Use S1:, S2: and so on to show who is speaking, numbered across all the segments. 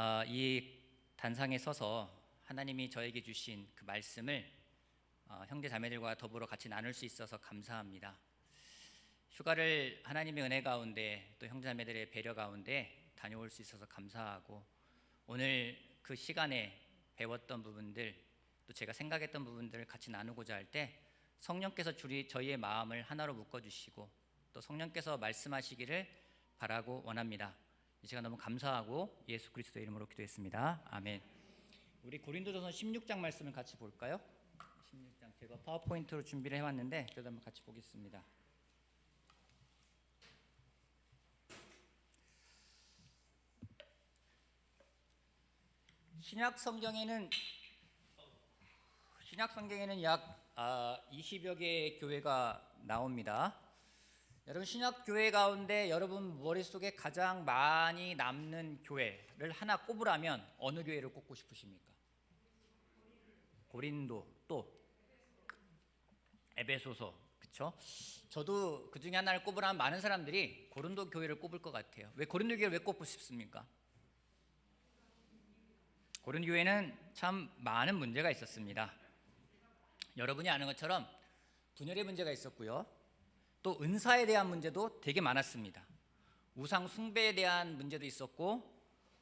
S1: 아, 이 단상에 서서 하나님이 저에게 주신 그 말씀을 어, 형제 자매들과 더불어 같이 나눌 수 있어서 감사합니다. 휴가를 하나님의 은혜 가운데 또 형제 자매들의 배려 가운데 다녀올 수 있어서 감사하고 오늘 그 시간에 배웠던 부분들 또 제가 생각했던 부분들을 같이 나누고자 할 때 성령께서 주리 저희의 마음을 하나로 묶어 주시고 또 성령께서 말씀하시기를 바라고 원합니다. 이 시간 너무 감사하고 예수 그리스도의 이름으로 기도했습니다. 아멘. 우리 고린도전서 16장 말씀을 같이 볼까요? 16장 제가 파워포인트로 준비를 해왔는데 그래도 한번 같이 보겠습니다. 신약 성경에는 신약 성경에는 약 아, 20여 개의 교회가 나옵니다. 여러분 신약 교회 가운데 여러분 머릿속에 가장 많이 남는 교회를 하나 꼽으라면 어느 교회를 꼽고 싶으십니까? 고린도 또 에베소서 그렇죠? 저도 그 중에 하나를 꼽으라면 많은 사람들이 고린도 교회를 꼽을 것 같아요. 왜 고린도 교회를 왜 꼽고 싶습니까? 고린도 교회는 참 많은 문제가 있었습니다. 여러분이 아는 것처럼 분열의 문제가 있었고요. 또 은사에 대한 문제도 되게 많았습니다. 우상 숭배에 대한 문제도 있었고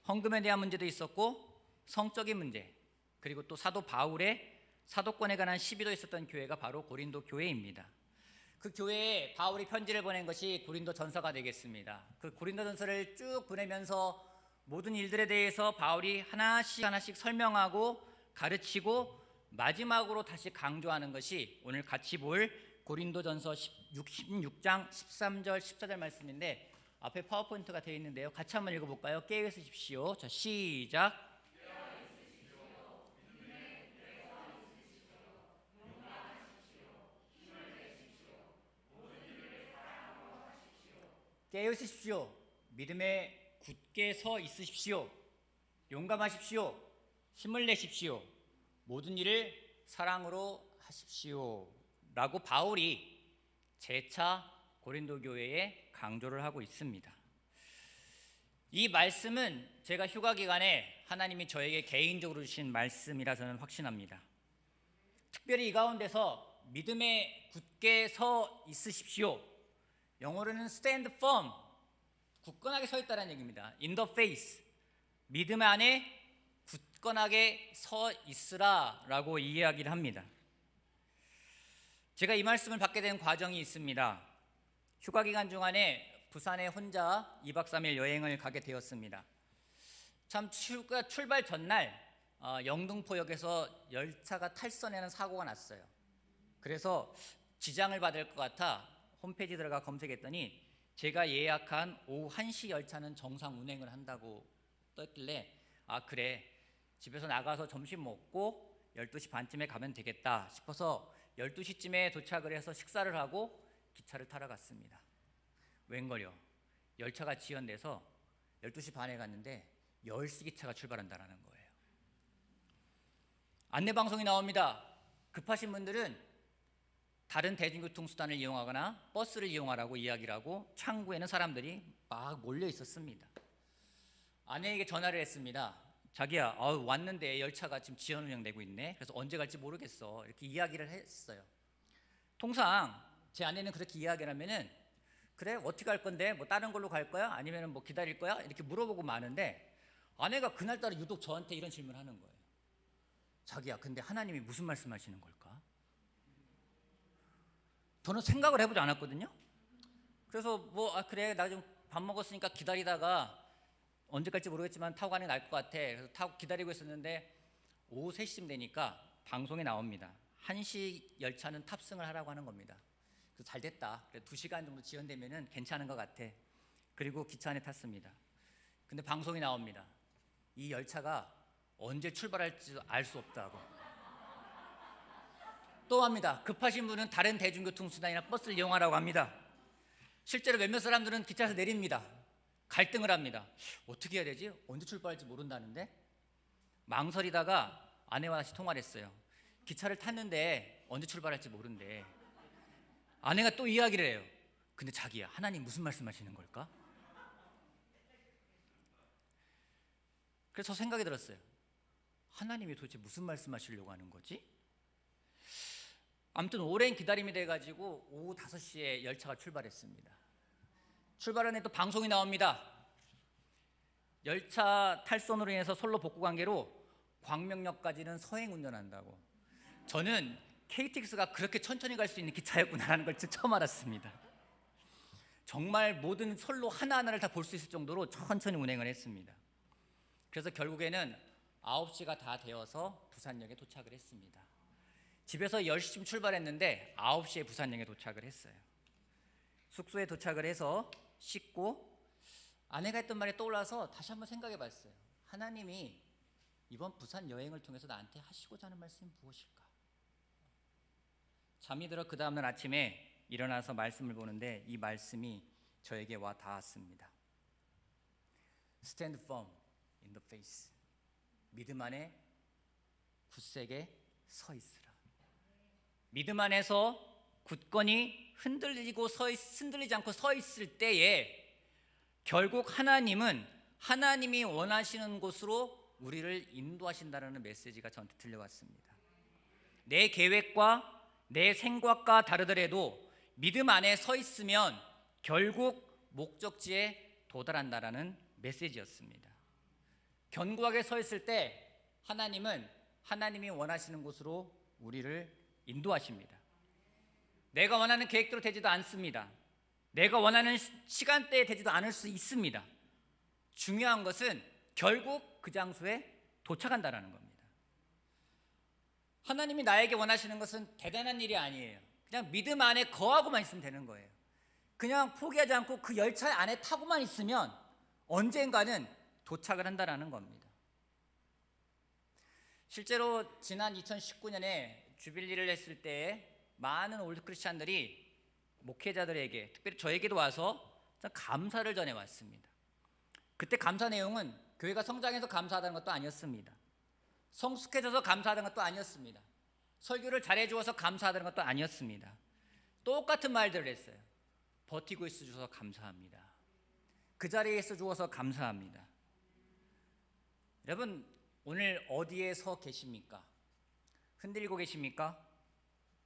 S1: 헌금에 대한 문제도 있었고 성적인 문제 그리고 또 사도 바울의 사도권에 관한 시비도 있었던 교회가 바로 고린도 교회입니다. 그 교회에 바울이 편지를 보낸 것이 고린도 전서가 되겠습니다. 그 고린도 전서를 쭉 보내면서 모든 일들에 대해서 바울이 하나씩 하나씩 설명하고 가르치고 마지막으로 다시 강조하는 것이 오늘 같이 볼 고린도전서 16 장 13절 14절 말씀인데 앞에 파워포인트가 되어 있는데요. 같이 한번 읽어볼까요? 깨어 있으십시오. 자 시작. 깨어 있으십시오. 믿음에 굳게 서 있으십시오. 용감하십시오. 힘을 내십시오. 모든 일을 사랑으로 하십시오. 라고 바울이 재차 고린도 교회에 강조를 하고 있습니다. 이 말씀은 제가 휴가 기간에 하나님이 저에게 개인적으로 주신 말씀이라 저는 확신합니다. 특별히 이 가운데서 믿음에 굳게 서 있으십시오. 영어로는 stand firm, 굳건하게 서 있다는 얘기입니다. In the face, 믿음 안에 굳건하게 서 있으라라고 이야기를 합니다. 제가 이 말씀을 받게 된 과정이 있습니다. 휴가 기간 중간에 부산에 혼자 2박 3일 여행을 가게 되었습니다. 참 휴가 출발 전날 어, 영등포역에서 열차가 탈선하는 사고가 났어요. 그래서 지장을 받을 것 같아 홈페이지 들어가 검색했더니 제가 예약한 오후 1시 열차는 정상 운행을 한다고 떴길래 아 그래 집에서 나가서 점심 먹고 12시 반쯤에 가면 되겠다 싶어서 12시쯤에 도착을 해서 식사를 하고 기차를 타러 갔습니다. 웬걸요? 열차가 지연돼서 12시 반에 갔는데 10시 기차가 출발한다는 거예요. 안내 방송이 나옵니다. 급하신 분들은 다른 대중교통 수단을 이용하거나 버스를 이용하라고 이야기를 하고 창구에는 사람들이 막 몰려 있었습니다. 아내에게 전화를 했습니다. 자기야, 어, 왔는데 열차가 지금 지연 운행되고 있네. 그래서 언제 갈지 모르겠어. 이렇게 이야기를 했어요. 통상 제 아내는 그렇게 이야기를 하면은 그래 어떻게 갈 건데 뭐 다른 걸로 갈 거야 아니면은 뭐 기다릴 거야 이렇게 물어보고 마는데 아내가 그날따라 유독 저한테 이런 질문을 하는 거예요. 자기야, 근데 하나님이 무슨 말씀하시는 걸까? 저는 생각을 해보지 않았거든요. 그래서 뭐 아, 그래 나 좀 밥 먹었으니까 기다리다가 언제 갈지 모르겠지만 타고 가는 게 나을 것 같아. 그래서 타고 기다리고 있었는데 오후 3시쯤 되니까 방송에 나옵니다. 1시 열차는 탑승을 하라고 하는 겁니다. 그래서 잘 됐다. 그래 2시간 정도 지연되면은 괜찮은 것 같아. 그리고 기차 안에 탔습니다. 근데 방송이 나옵니다. 이 열차가 언제 출발할지 알 수 없다고. 또 합니다. 급하신 분은 다른 대중교통 수단이나 버스를 이용하라고 합니다. 실제로 몇몇 사람들은 기차에서 내립니다. 갈등을 합니다. 어떻게 해야 되지? 언제 출발할지 모른다는데 망설이다가 아내와 다시 통화를 했어요. 기차를 탔는데 언제 출발할지 모른대. 아내가 또 이야기를 해요. 근데 자기야, 하나님 무슨 말씀하시는 걸까? 그래서 생각이 들었어요. 하나님이 도대체 무슨 말씀하시려고 하는 거지? 아무튼 오랜 기다림이 돼가지고 오후 5시에 열차가 출발했습니다. 출발하는 또 방송이 나옵니다. 열차 탈선으로 인해서 선로 복구 관계로 광명역까지는 서행 운전한다고. 저는 KTX가 그렇게 천천히 갈 수 있는 기차였구나라는 걸 처음 알았습니다. 정말 모든 선로 하나하나를 다 볼 수 있을 정도로 천천히 운행을 했습니다. 그래서 결국에는 9시가 다 되어서 부산역에 도착을 했습니다. 집에서 10시쯤 출발했는데 9시에 부산역에 도착을 했어요. 숙소에 도착을 해서 씻고 아내가 했던 말이 떠올라서 다시 한번 생각해 봤어요. 하나님이 이번 부산 여행을 통해서 나한테 하시고자 하는 말씀이 무엇일까? 잠이 들어 그 다음날 아침에 일어나서 말씀을 보는데 이 말씀이 저에게 와 닿았습니다. Stand firm in the face. 믿음 안에 굳세게 서 있으라. 믿음 안에서 굳건히 흔들리고 서 있, 흔들리지 않고 서 있을 때에 결국 하나님은 하나님이 원하시는 곳으로 우리를 인도하신다라는 메시지가 저한테 들려왔습니다. 내 계획과 내 생각과 다르더라도 믿음 안에 서 있으면 결국 목적지에 도달한다라는 메시지였습니다. 견고하게 서 있을 때 하나님은 하나님이 원하시는 곳으로 우리를 인도하십니다. 내가 원하는 계획대로 되지도 않습니다. 내가 원하는 시- 시간대에 되지도 않을 수 있습니다. 중요한 것은 결국 그 장소에 도착한다라는 겁니다. 하나님이 나에게 원하시는 것은 대단한 일이 아니에요. 그냥 믿음 안에 거하고만 있으면 되는 거예요. 그냥 포기하지 않고 그 열차 안에 타고만 있으면 언젠가는 도착을 한다라는 겁니다. 실제로 지난 2019년에 주빌리를 했을 때 많은 올드 크리스찬들이 목회자들에게 특별히 저에게도 와서 참 감사를 전해 왔습니다. 그때 감사 내용은 교회가 성장해서 감사하다는 것도 아니었습니다. 성숙해져서 감사하다는 것도 아니었습니다. 설교를 잘해 주어서 감사하다는 것도 아니었습니다. 똑같은 말들을 했어요. 버티고 있어 주셔서 감사합니다. 그 자리에 있어 주어서 감사합니다. 여러분 오늘 어디에 서 계십니까? 흔들리고 계십니까?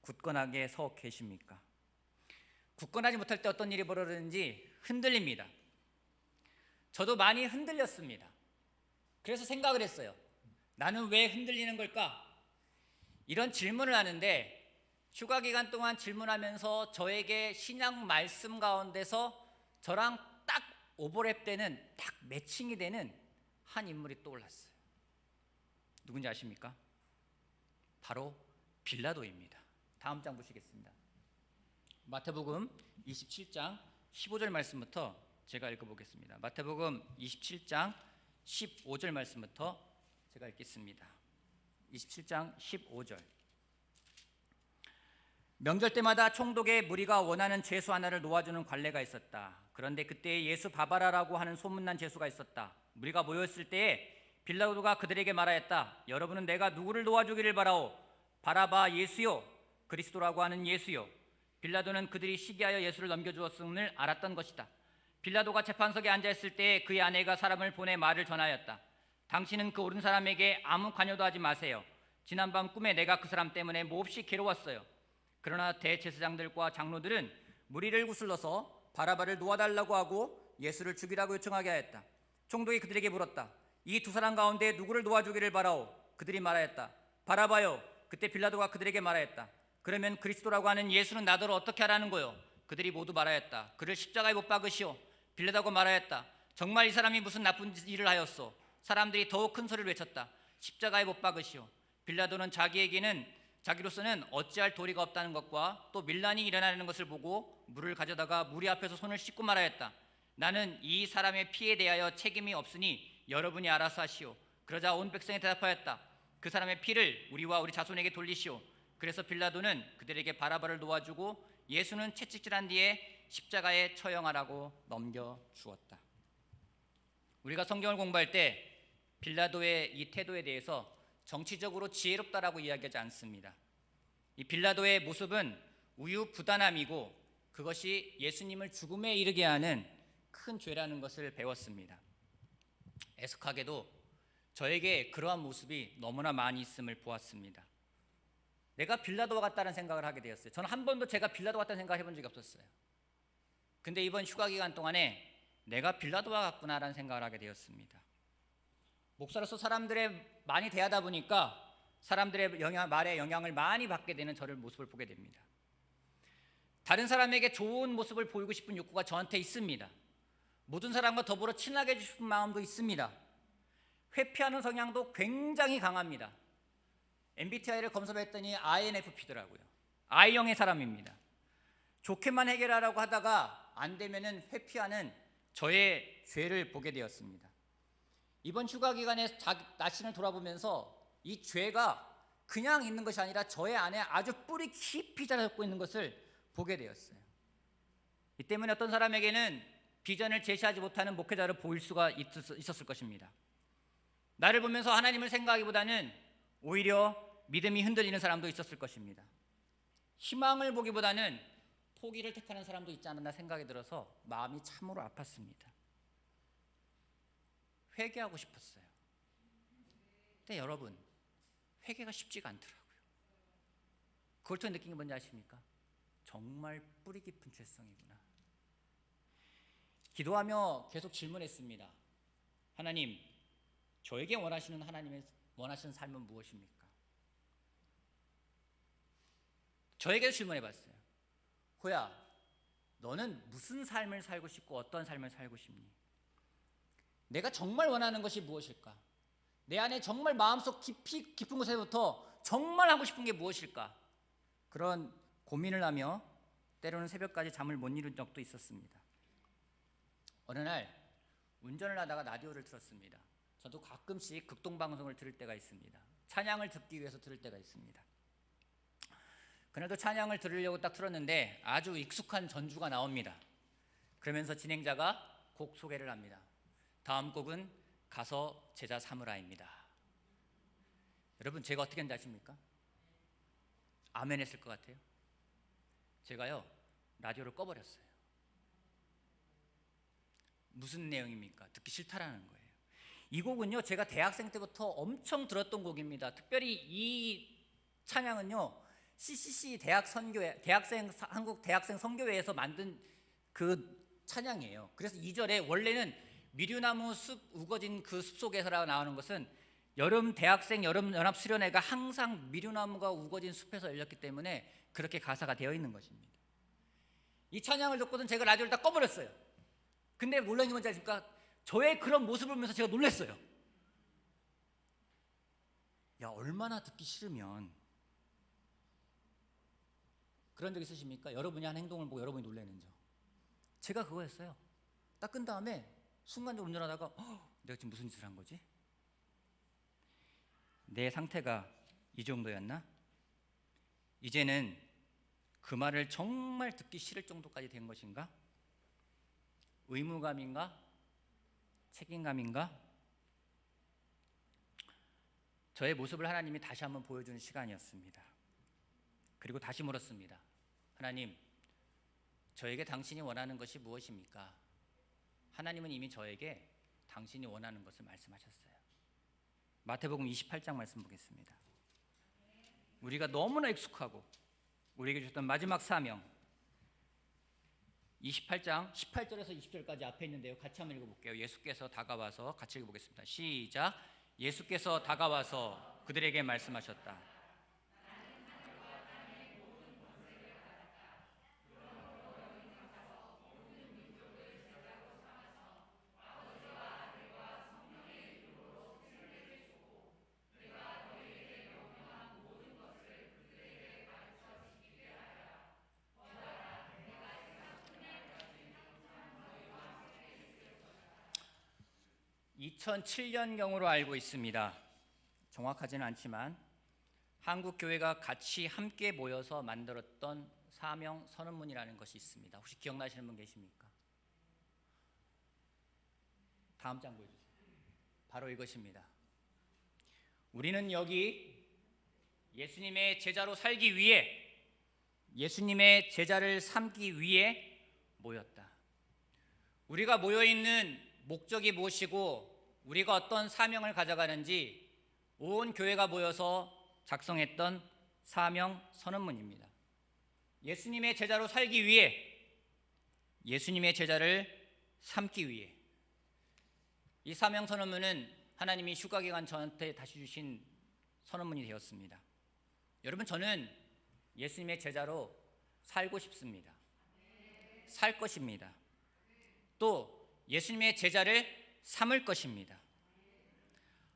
S1: 굳건하게 서 계십니까? 굳건하지 못할 때 어떤 일이 벌어지는지 흔들립니다. 저도 많이 흔들렸습니다. 그래서 생각을 했어요. 나는 왜 흔들리는 걸까? 이런 질문을 하는데 휴가 기간 동안 질문하면서 저에게 신약 말씀 가운데서 저랑 딱 오버랩 되는 딱 매칭이 되는 한 인물이 떠올랐어요. 누군지 아십니까? 바로 빌라도입니다. 다음 장 보시겠습니다. 마태복음 27장 15절 말씀부터 제가 읽어보겠습니다. 마태복음 27장 15절 말씀부터 제가 읽겠습니다. 27장 15절. 명절 때마다 총독의 무리가 원하는 제수 하나를 놓아주는 관례가 있었다. 그런데 그때 예수 바바라라고 하는 소문난 제수가 있었다. 무리가 모였을 때에 빌라도가 그들에게 말하였다. 여러분은 내가 누구를 놓아주기를 바라오? 바라바 예수요. 그리스도라고 하는 예수요. 빌라도는 그들이 시기하여 예수를 넘겨주었음을 알았던 것이다. 빌라도가 재판석에 앉아 있을 때 그의 아내가 사람을 보내 말을 전하였다. 당신은 그 옳은 사람에게 아무 관여도 하지 마세요. 지난밤 꿈에 내가 그 사람 때문에 몹시 괴로웠어요. 그러나 대제사장들과 장로들은 무리를 구슬러서 바라바를 놓아달라고 하고 예수를 죽이라고 요청하게 하였다. 총독이 그들에게 물었다. 이 두 사람 가운데 누구를 놓아주기를 바라오? 그들이 말하였다. 바라바요. 그때 빌라도가 그들에게 말하였다. 그러면 그리스도라고 하는 예수는 나더러 어떻게 하라는 거요? 그들이 모두 말하였다. 그를 십자가에 못 박으시오. 빌라도가 말하였다. 정말 이 사람이 무슨 나쁜 일을 하였소? 사람들이 더욱 큰 소리를 외쳤다. 십자가에 못 박으시오. 빌라도는 자기에게는 자기로서는 어찌할 도리가 없다는 것과 또 밀란이 일어나는 것을 보고 물을 가져다가 무리 앞에서 손을 씻고 말하였다. 나는 이 사람의 피에 대하여 책임이 없으니 여러분이 알아서 하시오. 그러자 온 백성이 대답하였다. 그 사람의 피를 우리와 우리 자손에게 돌리시오. 그래서 빌라도는 그들에게 바라바를 놓아주고 예수는 채찍질한 뒤에 십자가에 처형하라고 넘겨 주었다. 우리가 성경을 공부할 때 빌라도의 이 태도에 대해서 정치적으로 지혜롭다라고 이야기하지 않습니다. 이 빌라도의 모습은 우유부단함이고 그것이 예수님을 죽음에 이르게 하는 큰 죄라는 것을 배웠습니다. 애석하게도 저에게 그러한 모습이 너무나 많이 있음을 보았습니다. 내가 빌라도와 같다는 생각을 하게 되었어요. 저는 한 번도 제가 빌라도 같다는 생각을 해본 적이 없었어요. 근데 이번 휴가 기간 동안에 내가 빌라도와 같구나라는 생각을 하게 되었습니다. 목사로서 사람들의 많이 대하다 보니까 사람들의 영향, 말에 영향을 많이 받게 되는 저를 모습을 보게 됩니다. 다른 사람에게 좋은 모습을 보이고 싶은 욕구가 저한테 있습니다. 모든 사람과 더불어 친하게 해주고 싶은 마음도 있습니다. 회피하는 성향도 굉장히 강합니다. MBTI를 검색했더니 INFP더라고요. I형의 사람입니다. 좋게만 해결하라고 하다가 안 되면은 회피하는 저의 죄를 보게 되었습니다. 이번 휴가 기간에 자신을 돌아보면서 이 죄가 그냥 있는 것이 아니라 저의 안에 아주 뿌리 깊이 자라고 있는 것을 보게 되었어요. 이 때문에 어떤 사람에게는 비전을 제시하지 못하는 목회자를 보일 수가 있- 있었을 것입니다. 나를 보면서 하나님을 생각하기보다는 오히려 믿음이 흔들리는 사람도 있었을 것입니다. 희망을 보기보다는 포기를 택하는 사람도 있지 않았나 생각이 들어서 마음이 참으로 아팠습니다. 회개하고 싶었어요. 근데 여러분, 회개가 쉽지가 않더라고요. 그걸 통해 느낀 게 뭔지 아십니까? 정말 뿌리 깊은 죄성이구나. 기도하며 계속 질문했습니다. 하나님, 저에게 원하시는 하나님의 원하시는 삶은 무엇입니까? 저에게 질문해 봤어요. 호야, 너는 무슨 삶을 살고 싶고 어떤 삶을 살고 싶니? 내가 정말 원하는 것이 무엇일까? 내 안에 정말 마음속 깊이 깊은 곳에부터 정말 하고 싶은 게 무엇일까? 그런 고민을 하며 때로는 새벽까지 잠을 못 이룬 적도 있었습니다. 어느 날 운전을 하다가 라디오를 틀었습니다. 저도 가끔씩 극동 방송을 들을 때가 있습니다. 찬양을 듣기 위해서 들을 때가 있습니다. 그날도 찬양을 들으려고 딱 틀었는데 아주 익숙한 전주가 나옵니다. 그러면서 진행자가 곡 소개를 합니다. 다음 곡은 가서 제자 사무라입니다. 여러분 제가 어떻게 했는지 아십니까? 아멘 했을 것 같아요. 제가요 라디오를 꺼버렸어요. 무슨 내용입니까? 듣기 싫다라는 거예요. 이 곡은요 제가 대학생 때부터 엄청 들었던 곡입니다. 특별히 이 찬양은요 CCC 대학 선교회 대학생 한국 대학생 선교회에서 만든 그 찬양이에요. 그래서 2절에 원래는 미류나무 숲 우거진 그 숲 속에서 나오는 것은 여름 대학생 여름 연합 수련회가 항상 미류나무가 우거진 숲에서 열렸기 때문에 그렇게 가사가 되어 있는 것입니다. 이 찬양을 듣고는 제가 라디오를 다 꺼버렸어요. 근데 놀라는 게 뭔지 아십니까? 저의 그런 모습을 보면서 제가 놀랐어요. 야 얼마나 듣기 싫으면 그런 적 있으십니까? 여러분이 한 행동을 보고 여러분이 놀라는 점. 제가 그거였어요. 딱 끈 다음에 순간적으로 운전하다가 "헉, 내가 지금 무슨 짓을 한 거지? 내 상태가 이 정도였나? 이제는 그 말을 정말 듣기 싫을 정도까지 된 것인가? 의무감인가? 책임감인가? 저의 모습을 하나님이 다시 한번 보여주는 시간이었습니다. 그리고 다시 물었습니다. 하나님, 저에게 당신이 원하는 것이 무엇입니까? 하나님은 이미 저에게 당신이 원하는 것을 말씀하셨어요. 마태복음 28장 말씀 보겠습니다. 우리가 너무나 익숙하고 우리에게 주셨던 마지막 사명 28장 18절에서 20절까지 앞에 있는데요. 같이 한번 읽어볼게요. 예수께서 다가와서 같이 읽어보겠습니다. 시작. 예수께서 다가와서 그들에게 말씀하셨다. (2007년경으로) 알고 있습니다. 정확하지는 않지만 한국 교회가 같이 함께 모여서 만들었던 사명 선언문이라는 것이 있습니다. 혹시 기억나시는 분 계십니까? 다음 장 보여주세요. 바로 이것입니다. 우리는 여기 예수님의 제자로 살기 위해 예수님의 제자를 삼기 위해 모였다. 우리가 모여 있는 목적이 무엇이고 우리가 어떤 사명을 가져가는지 온 교회가 모여서 작성했던 사명 선언문입니다. 예수님의 제자로 살기 위해 예수님의 제자를 삼기 위해 이 사명 선언문은 하나님이 휴가 기간 저한테 다시 주신 선언문이 되었습니다. 여러분 저는 예수님의 제자로 살고 싶습니다. 살 것입니다. 또 예수님의 제자를 삼을 것입니다.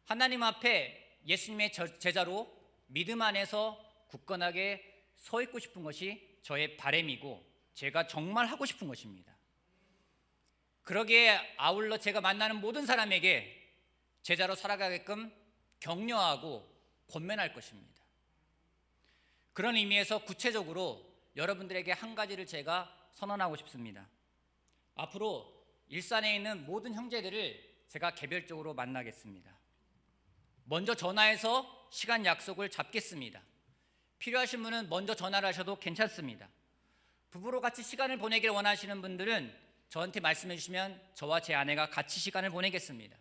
S1: 하나님 앞에 예수님의 저- 제자로 믿음 안에서 굳건하게 서 있고 싶은 것이 저의 바램이고 제가 정말 하고 싶은 것입니다. 그러기에 아울러 제가 만나는 모든 사람에게 제자로 살아가게끔 격려하고 권면할 것입니다. 그런 의미에서 구체적으로 여러분들에게 한 가지를 제가 선언하고 싶습니다. 앞으로 일산에 있는 모든 형제들을 제가 개별적으로 만나겠습니다. 먼저 전화해서 시간 약속을 잡겠습니다. 필요하신 분은 먼저 전화를 하셔도 괜찮습니다. 부부로 같이 시간을 보내길 원하시는 분들은 저한테 말씀해 주시면 저와 제 아내가 같이 시간을 보내겠습니다.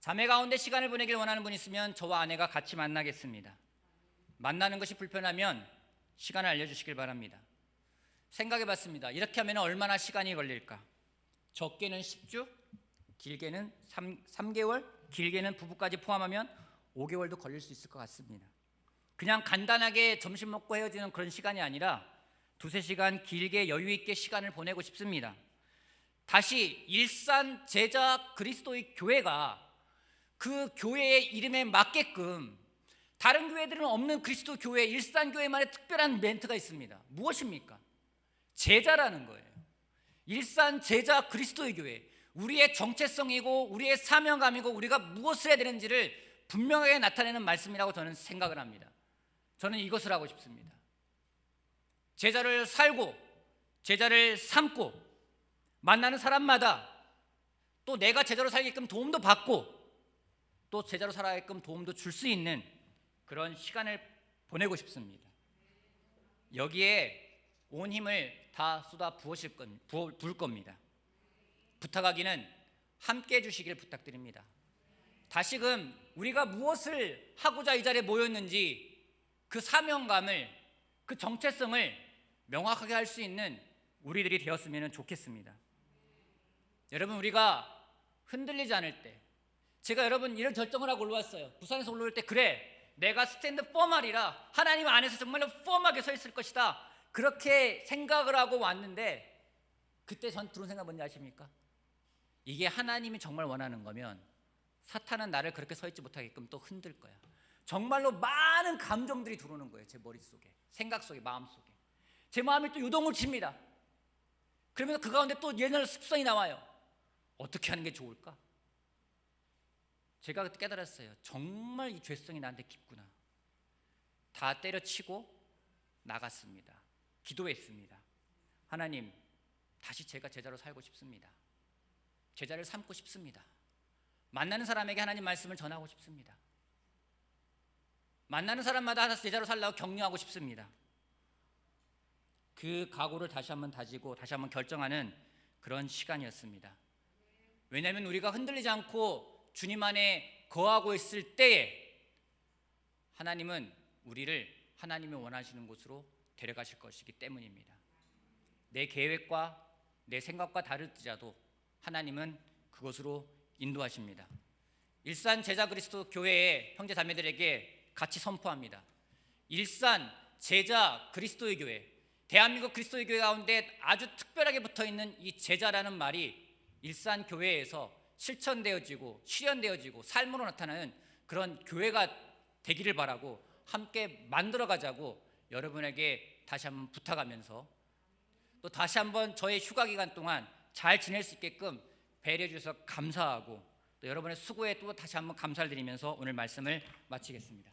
S1: 자매 가운데 시간을 보내길 원하는 분 있으면 저와 아내가 같이 만나겠습니다. 만나는 것이 불편하면 시간을 알려주시길 바랍니다. 생각해 봤습니다. 이렇게 하면 얼마나 시간이 걸릴까? 적게는 10주, 길게는 3, 3개월, 길게는 부부까지 포함하면 5개월도 걸릴 수 있을 것 같습니다. 그냥 간단하게 점심 먹고 헤어지는 그런 시간이 아니라 두세 시간 길게 여유 있게 시간을 보내고 싶습니다. 다시 일산 제자 그리스도의 교회가 그 교회의 이름에 맞게끔 다른 교회들은 없는 그리스도 교회 일산 교회만의 특별한 멘트가 있습니다. 무엇입니까? 제자라는 거예요. 일산 제자 그리스도의 교회. 우리의 정체성이고 우리의 사명감이고 우리가 무엇을 해야 되는지를 분명하게 나타내는 말씀이라고 저는 생각을 합니다. 저는 이것을 하고 싶습니다. 제자를 살고 제자를 삼고 만나는 사람마다 또 내가 제자로 살게끔 도움도 받고 또 제자로 살아게끔 도움도 줄 수 있는 그런 시간을 보내고 싶습니다. 여기에 온 힘을 다 쏟아 부으실 건, 부어, 부을 겁니다. 부탁하기는 함께 해주시길 부탁드립니다. 다시금 우리가 무엇을 하고자 이 자리에 모였는지 그 사명감을 그 정체성을 명확하게 할 수 있는 우리들이 되었으면 좋겠습니다. 여러분 우리가 흔들리지 않을 때 제가 여러분 이런 결정을 하고 올라왔어요. 부산에서 올라올 때 그래 내가 스탠드 포말이라 하나님 안에서 정말로 폼하게 서 있을 것이다. 그렇게 생각을 하고 왔는데 그때 전 들은 생각 뭔지 아십니까? 이게 하나님이 정말 원하는 거면 사탄은 나를 그렇게 서 있지 못하게끔 또 흔들 거야. 정말로 많은 감정들이 들어오는 거예요. 제 머릿속에, 생각 속에, 마음 속에. 제 마음이 또 요동을 칩니다. 그러면서 그 가운데 또 옛날 습성이 나와요. 어떻게 하는 게 좋을까? 제가 깨달았어요. 정말 이 죄성이 나한테 깊구나. 다 때려치고 나갔습니다. 기도했습니다. 하나님, 다시 제가 제자로 살고 싶습니다. 제자를 삼고 싶습니다. 만나는 사람에게 하나님 말씀을 전하고 싶습니다. 만나는 사람마다 제자로 살라고 격려하고 싶습니다. 그 각오를 다시 한번 다지고 다시 한번 결정하는 그런 시간이었습니다. 왜냐하면 우리가 흔들리지 않고 주님 안에 거하고 있을 때에 하나님은 우리를 하나님이 원하시는 곳으로 데려가실 것이기 때문입니다. 내 계획과 내 생각과 다를지라도 하나님은 그곳으로 인도하십니다. 일산 제자 그리스도 교회의 형제 자매들에게 같이 선포합니다. 일산 제자 그리스도의 교회, 대한민국 그리스도의 교회 가운데 아주 특별하게 붙어 있는 이 제자라는 말이 일산 교회에서 실천되어지고 실현되어지고 삶으로 나타나는 그런 교회가 되기를 바라고 함께 만들어 가자고 여러분에게 다시 한번 부탁하면서 또 다시 한번 저의 휴가 기간 동안 잘 지낼 수 있게끔 배려해 주셔서 감사하고 또 여러분의 수고에 또 다시 한번 감사를 드리면서 오늘 말씀을 마치겠습니다.